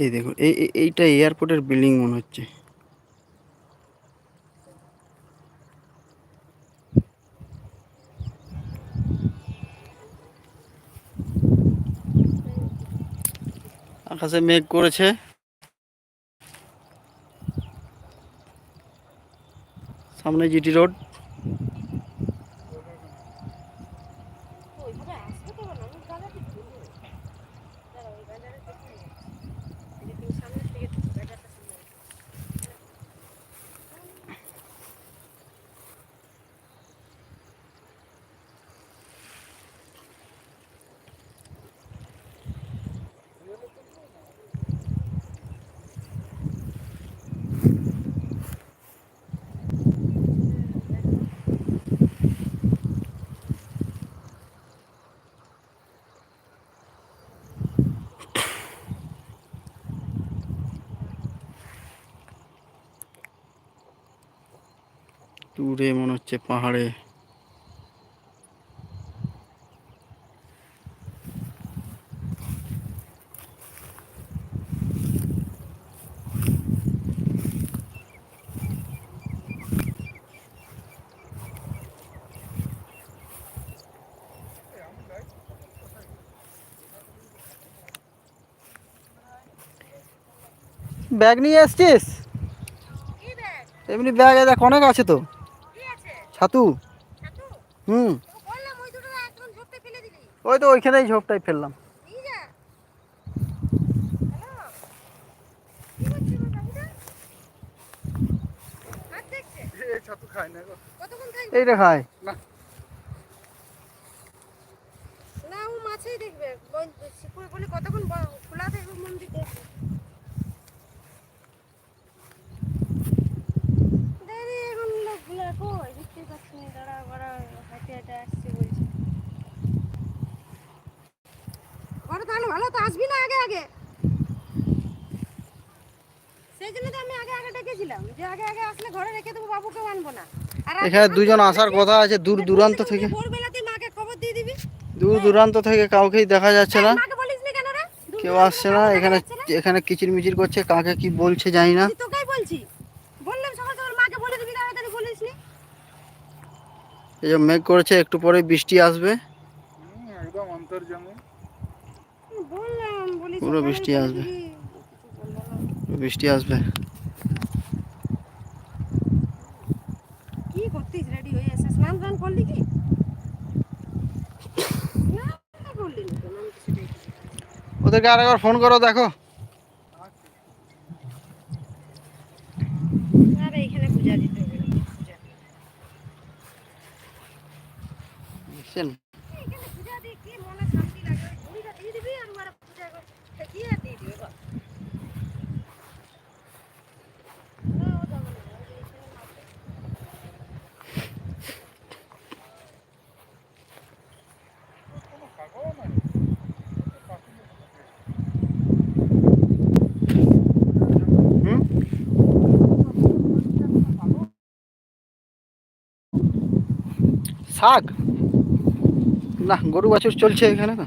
এই দেখুন, এই, এই- এইটা এয়ারপোর্টের বিল্ডিং মনে হচ্ছে। আকাশে মেঘ করেছে। সামনে জিটি রোড ওইভাবে আসবে তো না আমি বাজারে ঢুকবো দাঁড়া ওই বাজারে দেখি এটা তুমি সামনে থেকে ঢুকো, বাজারটা সামনে দূরে মনে হচ্ছে পাহাড়ে। ব্যাগ নিয়ে এসছিস? এমনি ব্যাগ দেখ অনেক আছে তো। ছাতু? হুম। বললাম ওই দুটো ফেলে ওই তো ওইখানেই ঝোপটাই ফেললাম। এইটা খায়। না। ও মাছেই দেখবে। কতক্ষণ ব- খোলা থাকবে মন্দির দেখবে দেরি এখন লোকগুলো কই দেখতে পাচ্ছি না দাঁড়া বাড়া হাঁটে হাঁটে আসছে বলছে ঘরে তাহলে ভালো তো আসবি না আগে। সেই জন্য তো আমি আগে আগে ডেকেছিলাম যে আগে আগে আসলে ঘরে রেখে দেবো আনব না। এখানে দুজন আসার কথা আছে দূর দূরান্ত থেকে। ভোরবেলাতে মাকে খবর দিয়ে দিবি? দূর দূরান্ত থেকে কাউকেই দেখা যাচ্ছে না। মাকে বলিসনি কেন রে? দূর কেউ আসছে না এখানে? এখানে কিচির মিচির করছে কাকে কি বলছে জানি না। তোকেই বলছি। বললাম সকাল সকাল মাকে বলে দিবি তাড়াতাড়ি বলিসনি এই যে মেঘ করেছে একটু পরে বৃষ্টি আসবে। একদম অন্তর্জামী পুরো বৃষ্টি আসবে। বৃষ্টি আসবে। কি করতিস রেডি হয়ে স্নান টান করলি কি। ওদেরকে আরেকবার ফোন করো দেখো। পূজা দিতে হবে না, পূজা। বুঝছেন এখানে পূজা দিয়ে কি মনে শান্তি লাগে ওই ঘুড়িটা দিয়ে দিবি আর ওরা পূজা করে ঠেকিয়ে আর দিয়ে দিবে বাস। না, ও যাবে না, ওই যে এখানে মাপে। কোনো কাকাও নাই হুম শাক না, গরু বাছুর চলছে এখানে এসছে।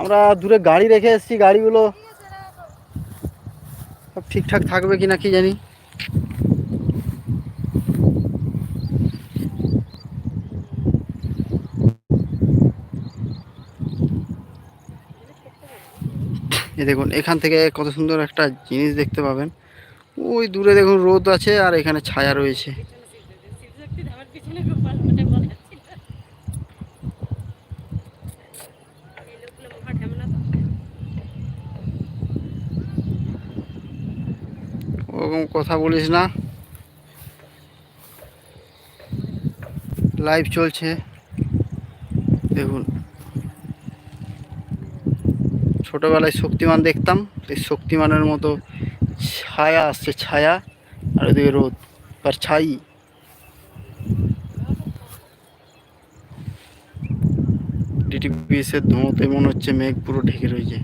আমরা দূরে গাড়ি রেখে এসেছি, গাড়িগুলো। সব ঠিকঠাক থাকবে কি না কি জানি এই দেখুন, এখান থেকে কত সুন্দর একটা জিনিস দেখতে পাবেন ওই দূরে দেখুন রোদ আছে আর এখানে ছায়া রয়েছে। ওরকম কথা বলিস না। লাইভ চলছে। দেখুন। ছোটবেলায় শক্তিমান দেখতাম, এই শক্তিমানের মতো ছায়া আসছে, ছায়া। আর ওদিকে রোদ আর ছাই। ডিটিপিএস এর ধোঁয়াতে মনে হচ্ছে মেঘ পুরো ঢেকে রয়েছে।